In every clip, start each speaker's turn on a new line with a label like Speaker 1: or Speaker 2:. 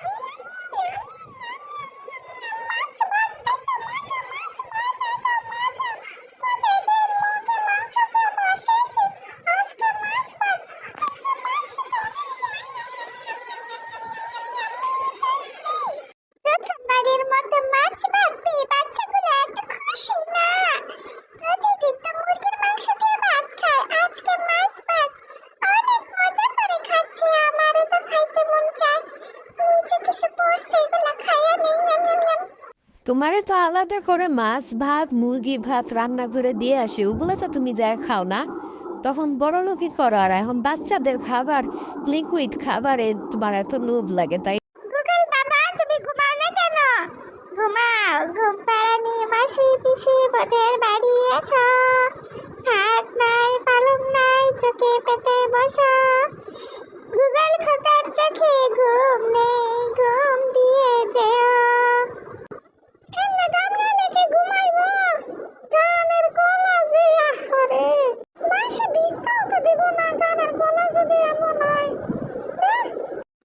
Speaker 1: Woo!
Speaker 2: তোমারে তো আলাদা করে মাছ, ভাত, মুরগি, ভাত রান্না করে দিয়ে আসে, ওগুলো তো তুমি যা খাও না। তখন বড় লোকই করো, আর এখন বাচ্চাদের খাবার লিকুইড খাবারে তোমার এত লোভ লাগে, তাই
Speaker 1: তুমি ঘুম নেই।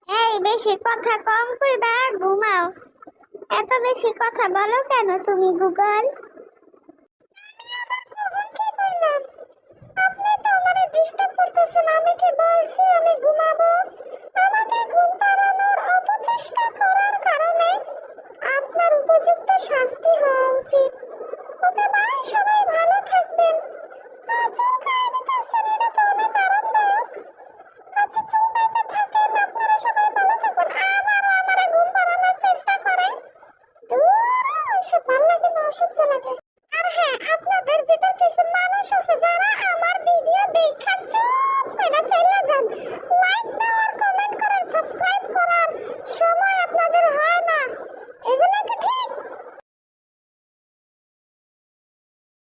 Speaker 1: এই, বেশি কথা কম কইবা ঘুমাও। এত বেশি কথা বলো কেন তুমি, গুগল? আমাকে ঘুম পাড়ানোর অপচেষ্টা করার কারণে আপনার উপযুক্ত শাস্তি হওয়া উচিত। ওকে বাই সবাই ভালো থাকবেন। আজও খাই দিতেছেন তো অসহ্য লাগে আর হ্যাঁ আপনাদের ভিতর কিছু মানুষ আছে যারা আমার ভিডিও দেখা চুপ করে চলে যান। লাইক দেওয়ার কমেন্ট করার সাবস্ক্রাইব করার